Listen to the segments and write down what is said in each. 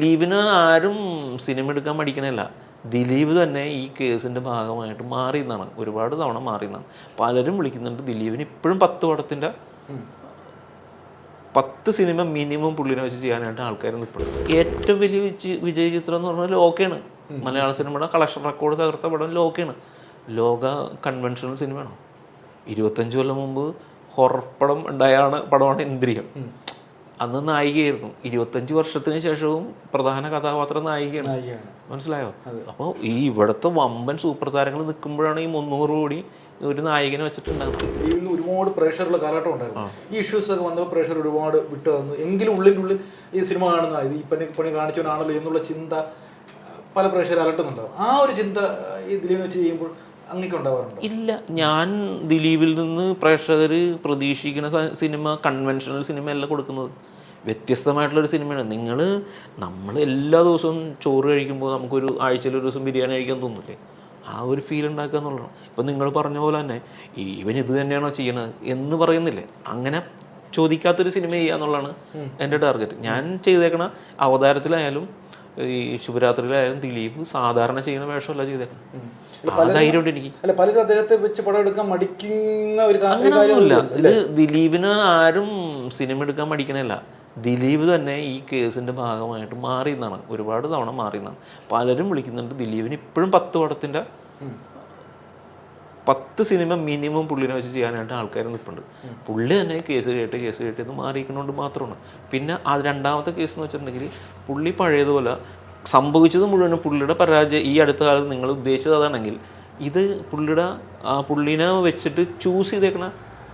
ദിലീപിന് ആരും സിനിമ എടുക്കാൻ പഠിക്കണില്ല ദിലീപ് തന്നെ ഈ കേസിന്റെ ഭാഗമായിട്ട് മാറി എന്നാണ് ഒരുപാട് തവണ മാറി എന്നാണ് പലരും വിളിക്കുന്നുണ്ട് ദിലീപിന് ഇപ്പോഴും പത്ത് പടത്തിന്റെ പത്ത് സിനിമ മിനിമം പുള്ളിനെ വെച്ച് ചെയ്യാനായിട്ട് ആൾക്കാർ നിൽപ്പുണ്ട് ഏറ്റവും വലിയ വിജയ ചിത്രം എന്ന് പറഞ്ഞാൽ ലോകയാണ്. മലയാള സിനിമയുടെ കളക്ഷൻ റെക്കോർഡ് തകർത്ത പടം ലോകയാണ്. ലോക കൺവെൻഷണൽ സിനിമയാണോ ഇരുപത്തഞ്ച് കൊല്ലം മുമ്പ് ഹൊറർ പടം ഉണ്ടായാണ് പടമാണ് ഇന്ദ്രിയം. അന്ന് നായികയായിരുന്നു. ഇരുപത്തഞ്ച് വർഷത്തിന് ശേഷവും പ്രധാന കഥാപാത്രം നായികയാണ്. മനസ്സിലായോ? അപ്പോൾ ഈ ഇവിടുത്തെ വമ്പൻ സൂപ്പർ താരങ്ങൾ നിൽക്കുമ്പോഴാണ് ഈ മുന്നൂറ് കോടി ഒരു നായകനെ വെച്ചിട്ടുണ്ടാകുന്നത്. ഇതിൽ ഒരുപാട് പ്രേഷറുള്ള കാലഘട്ടം ഉണ്ടായിരുന്നു. ഈ ഇഷ്യൂസ് ഒക്കെ വന്നപ്പോൾ പ്രേഷർ ഒരുപാട് വിട്ടു തന്നു. എങ്കിലും ഉള്ളിന്റെ ഉള്ളിൽ ഈ സിനിമ കാണുന്ന ഇത് ഈ പണി പണി കാണിച്ചവനാണല്ലോ എന്നുള്ള ചിന്ത പല പ്രേക്ഷകർ അലട്ടുന്നുണ്ടാവും. ആ ഒരു ചിന്ത ഈ ദിലീപിനെ വെച്ച് ചെയ്യുമ്പോൾ ഇല്ല. ഞാൻ ദിലീപിൽ നിന്ന് പ്രേക്ഷകർ പ്രതീക്ഷിക്കുന്ന സിനിമ കൺവെൻഷണൽ സിനിമയല്ല കൊടുക്കുന്നത്. വ്യത്യസ്തമായിട്ടുള്ളൊരു സിനിമയാണ്. നിങ്ങൾ നമ്മൾ എല്ലാ ദിവസവും ചോറ് കഴിക്കുമ്പോൾ നമുക്കൊരു ആഴ്ചയിൽ ഒരു ദിവസം ബിരിയാണി കഴിക്കാൻ തോന്നില്ലേ ആ ഒരു ഫീൽ ഉണ്ടാക്കുക എന്നുള്ളതാണ്. ഇപ്പം നിങ്ങൾ പറഞ്ഞ പോലെ തന്നെ ഇവൻ ഇത് തന്നെയാണോ ചെയ്യണത് എന്ന് പറയുന്നില്ലേ? അങ്ങനെ ചോദിക്കാത്തൊരു സിനിമ ചെയ്യുക എന്നുള്ളതാണ് എന്റെ ടാർഗറ്റ് ഞാൻ ചെയ്തേക്കണ അവതാരത്തിലായാലും ഈ ശുഭരാത്രിയിലായാലും ദിലീപ് സാധാരണ ചെയ്യുന്ന വേഷമല്ല ചെയ്തേക്കണം ധൈര്യമുണ്ട് എനിക്ക്. അല്ല പലരും അദ്ദേഹത്തെ വെച്ച് പടം എടുക്കാൻ മടിക്കുന്ന ഒരു അങ്ങനെയൊന്നുമില്ല ഇത് ദിലീപിന് ആരും സിനിമ എടുക്കാൻ മടിക്കണില്ല ദിലീപ് തന്നെ ഈ കേസിന്റെ ഭാഗമായിട്ട് മാറി എന്നാണ് ഒരുപാട് തവണ മാറി എന്നാണ് പലരും വിളിക്കുന്നുണ്ട് ദിലീപിന് ഇപ്പോഴും പത്ത് പടത്തിന്റെ പത്ത് സിനിമ മിനിമം പുള്ളിനെ വെച്ച് ചെയ്യാനായിട്ട് ആൾക്കാർ നിൽപ്പുണ്ട്. പുള്ളി തന്നെ കേസ് കേട്ട് കേസ് കേട്ട് ഇത് മാറിയിരിക്കുന്നതുകൊണ്ട് മാത്രമാണ്. പിന്നെ ആ രണ്ടാമത്തെ കേസ് എന്ന് വെച്ചിട്ടുണ്ടെങ്കിൽ പുള്ളി പഴയതുപോലെ സംഭവിച്ചത് മുഴുവൻ പുള്ളിയുടെ പരാജയം ഈ അടുത്ത കാലത്ത് നിങ്ങൾ ഉദ്ദേശിച്ചത് അതാണെങ്കിൽ ഇത് പുള്ളിയുടെ ആ പുള്ളിനെ വെച്ചിട്ട് ചൂസ് ചെയ്തേക്കണ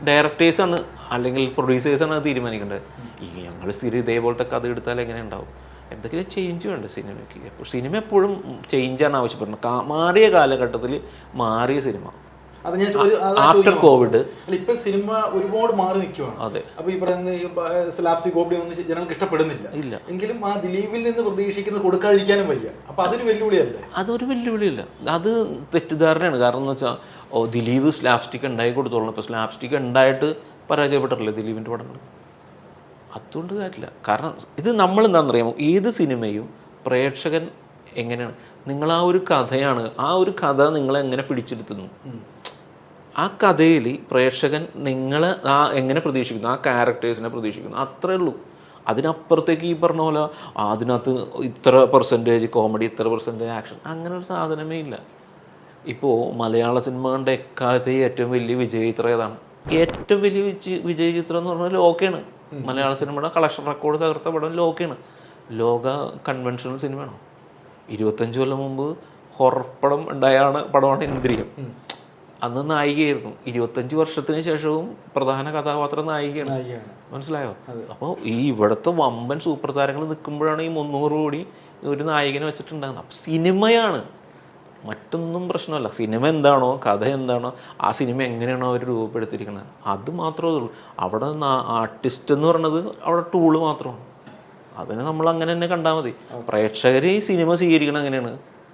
ഡയറക്ടേഴ്സാണ് അല്ലെങ്കിൽ പ്രൊഡ്യൂസേഴ്സാണ് അത് തീരുമാനിക്കേണ്ടത്. ഈ ഞങ്ങൾ സ്ഥിരം ഇതേപോലത്തെ കഥ എടുത്താൽ എങ്ങനെ ഉണ്ടാവും? എന്തെങ്കിലും ചേഞ്ച് വേണ്ട സിനിമയ്ക്ക്? അപ്പോൾ സിനിമ എപ്പോഴും ചേഞ്ചാണ് ആവശ്യപ്പെടുന്നത്. മാറിയ കാലഘട്ടത്തിൽ മാറിയ സിനിമ. ആഫ്റ്റർ കോവിഡ് ഇപ്പൊ സിനിമ ഒരുപാട് മാറി നിൽക്കുവാണ് അതെ. അപ്പൊ ഈ പറയുന്ന സ്ലാപ്സി കോമഡി ഒന്നും ജനങ്ങൾക്ക് ഇഷ്ടപ്പെടുന്നില്ല. ഇല്ല. എങ്കിലും ആ ദിലീപിൽ നിന്ന് പ്രതീക്ഷിക്കുന്നത് കൊടുക്കാതിരിക്കാനും വയ്യ. അപ്പൊ അതൊരു വെല്ലുവിളിയല്ലേ? അതൊരു വെല്ലുവിളിയില്ല. അത് തെറ്റിദ്ധാരണയാണ്. കാരണം എന്ന് വെച്ചാൽ ഓ ദിലീപ് സ്ലാപ്സ്റ്റിക് ഉണ്ടായി കൊടുത്തോളണം. ഇപ്പോൾ സ്ലാപ്സ്റ്റിക് ഉണ്ടായിട്ട് പരാജയപ്പെട്ടിട്ടില്ലേ ദിലീപിന്റെ പടങ്ങൾ അതുകൊണ്ട് കാര്യമില്ല. കാരണം ഇത് നമ്മൾ എന്താണെന്ന് അറിയാമോ ഏത് സിനിമയും പ്രേക്ഷകൻ എങ്ങനെയാണ്? നിങ്ങൾ ആ ഒരു കഥയാണ് ആ ഒരു കഥ നിങ്ങളെ എങ്ങനെ പിടിച്ചെടുത്തുന്നു? ആ കഥയിൽ പ്രേക്ഷകൻ നിങ്ങളെ ആ എങ്ങനെ പ്രതീക്ഷിക്കുന്നു? ആ ക്യാരക്ടേഴ്സിനെ പ്രതീക്ഷിക്കുന്നു. അത്രേ ഉള്ളൂ. അതിനപ്പുറത്തേക്ക് ഈ പറഞ്ഞ പോലെ അതിനകത്ത് ഇത്ര പെർസെന്റേജ് കോമഡി ഇത്ര പെർസെന്റേജ് ആക്ഷൻ അങ്ങനെ ഒരു സാധനമേ ഇല്ല. ഇപ്പോൾ മലയാള സിനിമകളുടെ എക്കാലത്തെ ഏറ്റവും വലിയ വിജയചിത്രം ഏതാണ്? ഏറ്റവും വലിയ വിജയ വിജയചിത്രം എന്ന് പറഞ്ഞാൽ ലോകയാണ്. മലയാള സിനിമയുടെ കളക്ഷൻ റെക്കോർഡ് തകർത്ത പടം ലോകയാണ്. ലോക കൺവെൻഷണൽ സിനിമയാണോ ഇരുപത്തഞ്ച് കൊല്ലം മുമ്പ് ഹൊറർ പടം ഉണ്ടായാണ് പടമാണ് ഇന്ദ്രിയം. അന്ന് നായികയായിരുന്നു. ഇരുപത്തഞ്ച് വർഷത്തിന് ശേഷവും പ്രധാന കഥാപാത്രം നായികയാണ്. നായികയാണ്. മനസ്സിലായോ? അപ്പോൾ ഈ ഇവിടുത്തെ വമ്പൻ സൂപ്പർ താരങ്ങൾ നിൽക്കുമ്പോഴാണ് ഈ മുന്നൂറ് കോടി ഒരു നായകനെ വെച്ചിട്ടുണ്ടാകുന്നത്. അപ്പം സിനിമയാണ് മറ്റൊന്നും പ്രശ്നമല്ല. സിനിമ എന്താണോ കഥ എന്താണോ ആ സിനിമ എങ്ങനെയാണോ അവർ രൂപപ്പെടുത്തിയിരിക്കുന്നത്. അത് മാത്രമേ ഉള്ളൂ. അവിടെ ആർട്ടിസ്റ്റ് എന്ന് പറയുന്നത് അവിടെ ടൂൾ മാത്രമാണ്. അതിനെ നമ്മൾ അങ്ങനെ തന്നെ കണ്ടാൽ മതി. പ്രേക്ഷകർ ഈ സിനിമ സ്വീകരിക്കണം അങ്ങനെയാണ്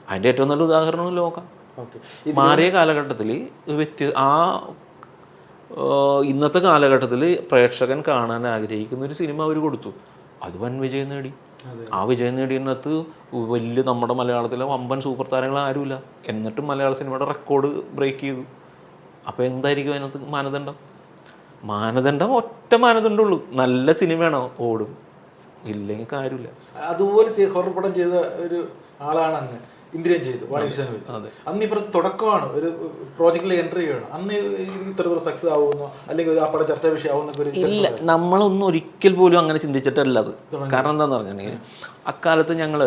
അതിന്റെ ഏറ്റവും നല്ല ഉദാഹരണം ലോകം. മാറിയ കാലഘട്ടത്തിൽ വ്യത്യ ആ ഇന്നത്തെ കാലഘട്ടത്തിൽ പ്രേക്ഷകൻ കാണാൻ ആഗ്രഹിക്കുന്ന ഒരു സിനിമ അവർ കൊടുത്തു. അത് വൻ വിജയം നേടി. ആ വിജയം നേടിയതിനകത്ത് വലിയ നമ്മുടെ മലയാളത്തിലെ വമ്പൻ സൂപ്പർ താരങ്ങൾ ആരുമില്ല. എന്നിട്ടും മലയാള സിനിമയുടെ റെക്കോർഡ് ബ്രേക്ക് ചെയ്തു. അപ്പോൾ എന്തായിരിക്കും അതിനകത്ത് മാനദണ്ഡം? മാനദണ്ഡം ഒറ്റ മാനദണ്ഡമുള്ളൂ നല്ല സിനിമയാണോ? ഓടും. ഇല്ലെങ്കിൽ കാര്യമില്ല. അതുപോലെ ഹൊറർ പടം ചെയ്ത ഒരു ആളാണ് അങ്ങ്. ഇന്ദ്രിയൻ ചെയ്തു വാണിവിശാൻ വെച്ച്. അന്ന് ഇപ്പം തുടക്കമാണ് ഒരു പ്രോജക്റ്റിൽ എൻട്രി ചെയ്യണം. അന്ന് ഇത്രത്തോളം സക്സസ് ആവുമെന്നോ അല്ലെങ്കിൽ ആ പടം ചർച്ചാ വിഷയമാവുന്നൊക്കെ ഒരു ഇല്ല നമ്മളൊന്നും ഒരിക്കൽ പോലും അങ്ങനെ ചിന്തിച്ചിട്ടല്ല അത്. കാരണം എന്താണെന്ന് പറഞ്ഞിട്ടുണ്ടെങ്കിൽ അക്കാലത്ത് ഞങ്ങൾ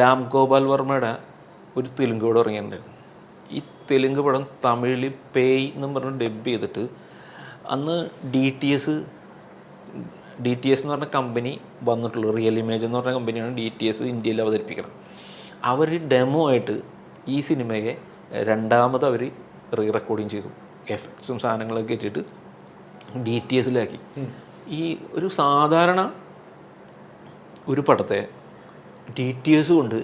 രാം ഗോപാൽ വർമ്മയുടെ ഒരു തെലുങ്ക് പടം ഇറങ്ങിയിട്ടുണ്ടായിരുന്നു. ഈ തെലുങ്ക് പടം തമിഴിൽ പേയ് എന്നും പറഞ്ഞ് ഡബ് ചെയ്തിട്ട് അന്ന് D T S D T S എന്ന് പറഞ്ഞ കമ്പനി വന്നിട്ടുള്ളൂ റിയൽ ഇമേജ് എന്ന് പറഞ്ഞ കമ്പനിയാണ് ഡി ടി എസ് ഇന്ത്യയിൽ അവതരിപ്പിക്കണം അവർ ഡെമോ ആയിട്ട് ഈ സിനിമയെ രണ്ടാമത് അവർ റീ റെക്കോർഡിങ് ചെയ്തു എഫക്ട്സും സാധനങ്ങളൊക്കെ ഇട്ടിട്ട് ഡി ടി എസിലാക്കി ഈ ഒരു സാധാരണ ഒരു പടത്തെ ഡി ടി എസ് കൊണ്ട്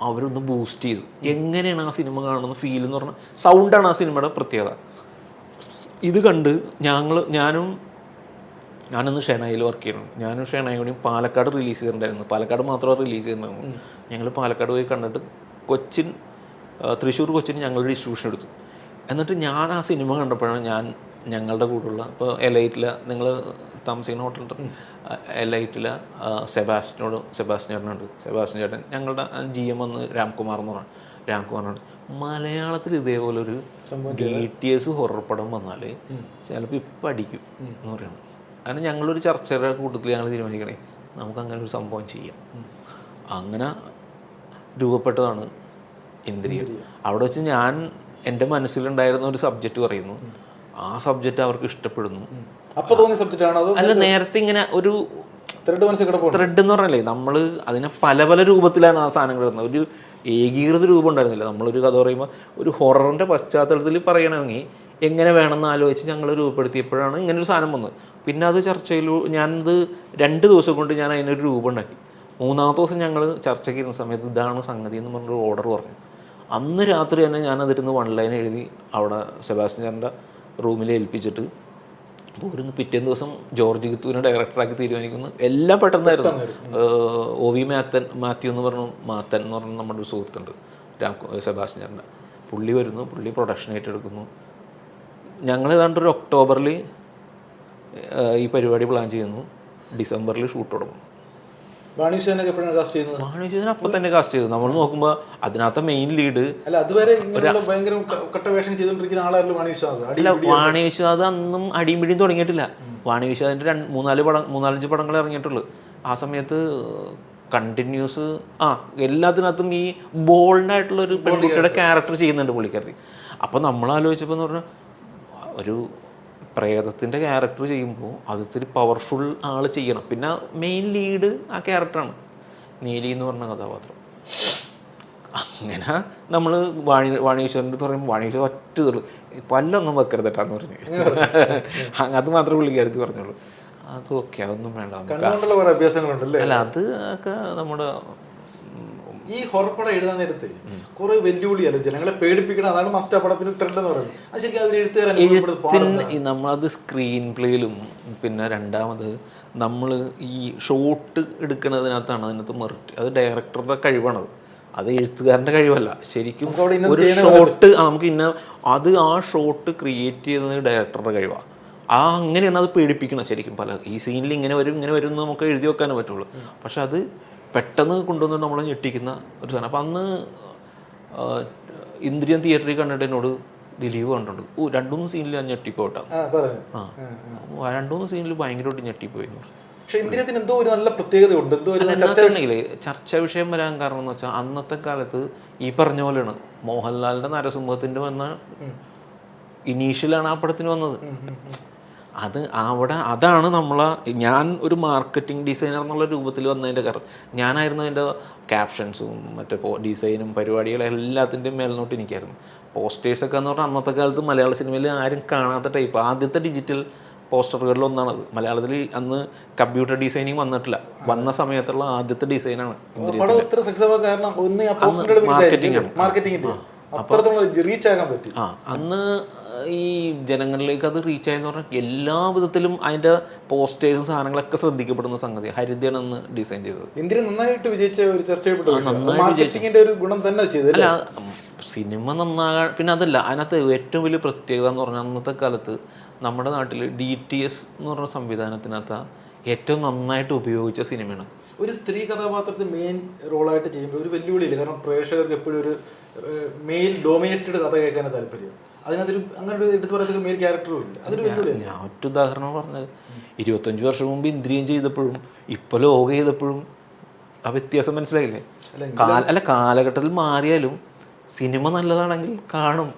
അവരൊന്ന് ബൂസ്റ്റ് ചെയ്തു. എങ്ങനെയാണ് ആ സിനിമ കാണുന്ന ഫീൽ എന്ന് പറഞ്ഞാൽ സൗണ്ടാണ് ആ സിനിമയുടെ പ്രത്യേകത. ഇത് കണ്ട് ഞങ്ങൾ ഞാനും ഞാനിന്ന് ഷെനായിൽ വർക്ക് ചെയ്യുന്നു. ഞാനും ഷെനായും കൂടി പാലക്കാട് റിലീസ് ചെയ്തിട്ടുണ്ടായിരുന്നു. പാലക്കാട് മാത്രമേ റിലീസ് ചെയ്തിട്ടുണ്ടായിരുന്നു. ഞങ്ങൾ പാലക്കാട് പോയി കണ്ടിട്ട് കൊച്ചിൻ തൃശ്ശൂർ കൊച്ചിൻ ഞങ്ങളുടെ ഡിസ്ട്രിബ്യൂഷൻ എടുത്തു. എന്നിട്ട് ഞാൻ ആ സിനിമ കണ്ടപ്പോഴാണ് ഞാൻ ഞങ്ങളുടെ കൂടെയുള്ള ഇപ്പോൾ എലൈറ്റില നിങ്ങൾ താമസിക്കുന്ന ഹോട്ടലുണ്ട് എലൈറ്റില സെബാസ്റ്റിനോട് സെബാസ്റ്റ്യൻ ചേട്ടനുണ്ട് സെബാസ്റ്റ്യൻ ചേട്ടൻ ഞങ്ങളുടെ ജി എം വന്ന് രാംകുമാർ എന്ന് പറഞ്ഞു രാംകുമാറിനോട് മലയാളത്തിൽ ഇതേപോലെ ഒരു ഡി ടി എസ് ഹൊറർ പടം വന്നാൽ ചിലപ്പോൾ ഇപ്പം അടിക്കും എന്ന് പറയുന്നത് അങ്ങനെ ഞങ്ങളൊരു ചർച്ചയുടെ കൂട്ടത്തിൽ ഞങ്ങൾ തീരുമാനിക്കണേ. നമുക്ക് അങ്ങനെ ഒരു സംഭവം ചെയ്യാം. അങ്ങനെ രൂപപ്പെട്ടതാണ് ഇന്ദ്രിയം. അവിടെ വെച്ച് ഞാൻ എന്റെ മനസ്സിലുണ്ടായിരുന്ന ഒരു സബ്ജക്റ്റ് പറയുന്നു. ആ സബ്ജക്റ്റ് അവർക്ക് ഇഷ്ടപ്പെടുന്നു. തോന്നിയ സബ്ജക്റ്റ് ആണോ? അല്ല നേരത്തെ ഇങ്ങനെ ഒരു ത്രെഡ് ത്രെഡ് എന്ന് പറഞ്ഞല്ലേ നമ്മൾ അതിനെ പല പല രൂപത്തിലാണ് ആ സാധനങ്ങൾ ഇടുന്നത് ഒരു ഏകീകൃത രൂപം ഉണ്ടായിരുന്നില്ല. നമ്മളൊരു കഥ പറയുമ്പോൾ ഒരു ഹൊററിന്റെ പശ്ചാത്തലത്തിൽ പറയണമെങ്കിൽ എങ്ങനെ വേണമെന്ന് ആലോചിച്ച് ഞങ്ങൾ രൂപപ്പെടുത്തിയപ്പോഴാണ് ഇങ്ങനെ ഒരു സാധനം വന്നത്. പിന്നെ അത് ചർച്ചയിൽ ഞാനത് രണ്ട് ദിവസം കൊണ്ട് ഞാൻ അതിനൊരു രൂപം ഉണ്ടാക്കി മൂന്നാമത്തെ ദിവസം ഞങ്ങൾ ചർച്ചയ്ക്ക് ഇരുന്ന സമയത്ത് ഇതാണ് സംഗതി എന്ന് പറഞ്ഞൊരു ഓർഡർ പറഞ്ഞു. അന്ന് രാത്രി തന്നെ ഞാനതിരുന്ന് വൺ ലൈൻ എഴുതി അവിടെ സെബാസ്റ്റ്യൻ ചേട്ടന്റെ റൂമിൽ ഏൽപ്പിച്ചിട്ട് പോരുന്നു. പിറ്റേന്ന് ദിവസം ജോർജ് ഗിത്തുവിനെ ഡയറക്ടറാക്കി തീരുമാനിക്കുന്നു. എല്ലാം പെട്ടെന്നായിരുന്നു. ഒ വി മാത്തൻ മാത്യു എന്ന് പറഞ്ഞു മാത്തൻ എന്ന് പറഞ്ഞ നമ്മുടെ ഒരു സുഹൃത്തുണ്ട് രാം സെബാസ്റ്റ്യൻ ചേട്ടന്റെ പുള്ളി വരുന്നു പുള്ളി പ്രൊഡക്ഷൻ ഏറ്റെടുക്കുന്നു. ഞങ്ങൾ ഏതാണ്ട് ഒരു ഒക്ടോബറിൽ ഈ പരിപാടി പ്ലാൻ ചെയ്യുന്നു. ഡിസംബറിൽ ഷൂട്ട് തുടങ്ങും. എപ്പോഴാണ് കാസ്റ്റ് ചെയ്യുന്നത്? അപ്പം തന്നെ കാസ്റ്റ് ചെയ്തു. നമ്മൾ നോക്കുമ്പോൾ അതിനകത്തെ മെയിൻ ലീഡ് അല്ല അതുവരെ ഇങ്ങനെയുള്ള ഭയങ്കര ക- കട്ട വേഷം ചെയ്തുകൊണ്ടിരിക്കുന്ന ആളായിരുന്നു വാണിജ്യ അടി അല്ല വാണിവിശ്വാദം അന്നും അടിയും തുടങ്ങിയിട്ടില്ല. വാണിവിശ്വാദിന്റെ രണ്ട് മൂന്നാൽ പടം മൂന്നാലഞ്ച് പടങ്ങൾ ഇറങ്ങിയിട്ടുള്ളൂ. ആ സമയത്ത് കണ്ടിന്യൂസ് ആ എല്ലാത്തിനകത്തും ഈ ബോൾഡായിട്ടുള്ള ഒരു പെൺകുട്ടിയുടെ ക്യാരക്ടർ ചെയ്യുന്നുണ്ട് പുള്ളിക്കാരത്തി. അപ്പൊ നമ്മൾ ആലോചിച്ചപ്പോൾ എന്ന് പറഞ്ഞാൽ ഒരു പ്രേതത്തിന്റെ ക്യാരക്ടർ ചെയ്യുമ്പോൾ അത് ഇത്തിരി പവർഫുൾ ആൾ ചെയ്യണം. പിന്നെ മെയിൻ ലീഡ് ആ ക്യാരക്ടറാണ് നീലി എന്ന് പറഞ്ഞ കഥാപാത്രം. അങ്ങനെ നമ്മൾ വാണി വാണീശ്വരന്റെ പറയുമ്പോൾ വാണീശ്വരൻ ഒറ്റതുള്ളൂ പല്ലൊന്നും വെക്കരുത് കേട്ടാന്ന് പറഞ്ഞു. അത് മാത്രമേ പുള്ളിക്കാരത്തി പറഞ്ഞുള്ളൂ. അതൊക്കെ അതൊന്നും വേണ്ട അല്ല അത് ഒക്കെ നമ്മുടെ ഈ ഹൊറപ്പടം എഴുതാൻ നേരത്തെ കുറെ വെല്ലുവിളിയല്ല? ജനങ്ങളെ പേടിപ്പിക്കണം. അതാണ് മസ്റ്റ് പടത്തിന്റെ ട്രെൻഡ് എന്ന് പറയുന്നത്. അത് ശരിക്കും അവർ എഴുത്തുകാരൻ എഴുത്തിന് ഈ നമ്മളത് സ്ക്രീൻ പ്ലേയിലും പിന്നെ രണ്ടാമത് നമ്മൾ ഈ ഷോട്ട് എടുക്കുന്നതിനകത്താണ് അതിനകത്ത് മെറിറ്റ് അത് ഡയറക്ടറുടെ കഴിവാണ് അത് എഴുത്തുകാരന്റെ കഴിവല്ല. ശരിക്കും ഒരു ഷോട്ട് നമുക്ക് ഇന്ന അത് ആ ഷോട്ട് ക്രിയേറ്റ് ചെയ്യുന്നത് ഡയറക്ടറുടെ കഴിവാണ് ആ അങ്ങനെയാണ് അത് പേടിപ്പിക്കണം ശരിക്കും. പല ഈ സീനിൽ ഇങ്ങനെ വരും ഇങ്ങനെ വരും എന്ന് നമുക്ക് എഴുതി വെക്കാനേ പറ്റുള്ളൂ. പക്ഷെ അത് പെട്ടെന്ന് കൊണ്ടുവന്ന് നമ്മളെ ഞെട്ടിക്കുന്ന ഒരു സാധനം. അപ്പം അന്ന് ഇന്ദ്രിയൻ തിയേറ്ററിൽ കണ്ടിട്ട് എന്നോട് ദിലീപ് കണ്ടിട്ടുണ്ട് ഓ രണ്ടുമൂന്ന് സീനിൽ ഞാൻ ഞെട്ടിപ്പോട്ടാ. ആ രണ്ടുമൂന്ന് സീനിൽ ഭയങ്കരമായിട്ട് ഞെട്ടിപ്പോയി പക്ഷെ ഇന്ത്യത്തിന് എന്തോ ഒരു നല്ല പ്രത്യേകത ഉണ്ട് എന്തോ ഒരു എന്താ വെച്ചിട്ടുണ്ടെങ്കിൽ ചർച്ചാ വിഷയം വരാൻ കാരണം എന്ന് വെച്ചാൽ അന്നത്തെ കാലത്ത് ഈ പറഞ്ഞ പോലെയാണ് മോഹൻലാലിന്റെ നരസിംഹത്തിന്റെ വന്ന ഇനീഷ്യലാണ് ആ പടത്തിന് വന്നത്. അത് അവിടെ അതാണ് നമ്മൾ ഞാൻ ഒരു മാർക്കറ്റിംഗ് ഡിസൈനർ എന്നുള്ള രൂപത്തിൽ വന്നതിന്റെ കാരണം ഞാനായിരുന്നു അതിന്റെ ക്യാപ്ഷൻസും മറ്റേ ഡിസൈനും പരിപാടികളും എല്ലാത്തിന്റെയും മേൽനോട്ട് എനിക്കായിരുന്നു. പോസ്റ്റേഴ്സൊക്കെ എന്ന് പറഞ്ഞാൽ അന്നത്തെ കാലത്ത് മലയാള സിനിമയിൽ ആരും കാണാത്ത ടൈപ്പ് ആദ്യത്തെ ഡിജിറ്റൽ പോസ്റ്ററുകളിൽ ഒന്നാണത്. മലയാളത്തിൽ അന്ന് കമ്പ്യൂട്ടർ ഡിസൈനിങ് വന്നിട്ടില്ല. വന്ന സമയത്തുള്ള ആദ്യത്തെ ഡിസൈനാണ് മാർക്കറ്റിംഗ് ആണ്. അന്ന് ഈ ജനങ്ങളിലേക്ക് അത് റീച്ച് ആയെന്ന് പറഞ്ഞാൽ എല്ലാ വിധത്തിലും അതിന്റെ പോസ്റ്റേഴ്സും സാധനങ്ങളൊക്കെ ശ്രദ്ധിക്കപ്പെടുന്ന സംഗതി. ഹരിതയാണ് അന്ന് ഡിസൈൻ ചെയ്തത്. ഇന്ത്യ നന്നായിട്ട് വിജയിച്ച ഒരു ഒരു ഗുണം തന്നെ ചെയ്തു അല്ല? സിനിമ നന്നാകാൻ പിന്നെ അതല്ല അതിനകത്ത് ഏറ്റവും വലിയ പ്രത്യേകത എന്ന് പറഞ്ഞാൽ അന്നത്തെ കാലത്ത് നമ്മുടെ നാട്ടിൽ ഡി ടി എസ് എന്ന് പറഞ്ഞ സംവിധാനത്തിനകത്ത് ഏറ്റവും നന്നായിട്ട് ഉപയോഗിച്ച സിനിമയാണ് ഒരു സ്ത്രീ കഥാപാത്രത്തെ മെയിൻ റോളായിട്ട് ചെയ്യുമ്പോൾ ഒരു വെല്ലുവിളിയില്ല. കാരണം പ്രേക്ഷകർക്ക് എപ്പോഴും ഒരു മെയിൽ ഡോമിനേറ്റഡ് കഥ കേൾക്കാനാണ് താല്പര്യം. അതിനകത്തൊരു അങ്ങനെ ഒരു എടുത്തു പറയത്തൊരു മെയിൽ ക്യാരക്ടറും ഇല്ല. അതൊരു വെല്ലുവിളിയല്ല? ഞാൻ ഒറ്റ ഉദാഹരണം പറഞ്ഞത്. ഇരുപത്തഞ്ച് വർഷം മുമ്പ് ഇന്ദ്രിയം ചെയ്തപ്പോഴും ഇപ്പൊ ലോക ചെയ്തപ്പോഴും ആ വ്യത്യാസം മനസ്സിലായില്ലേ? അല്ല കാലഘട്ടത്തിൽ മാറിയാലും സിനിമ നല്ലതാണെങ്കിൽ കാണും.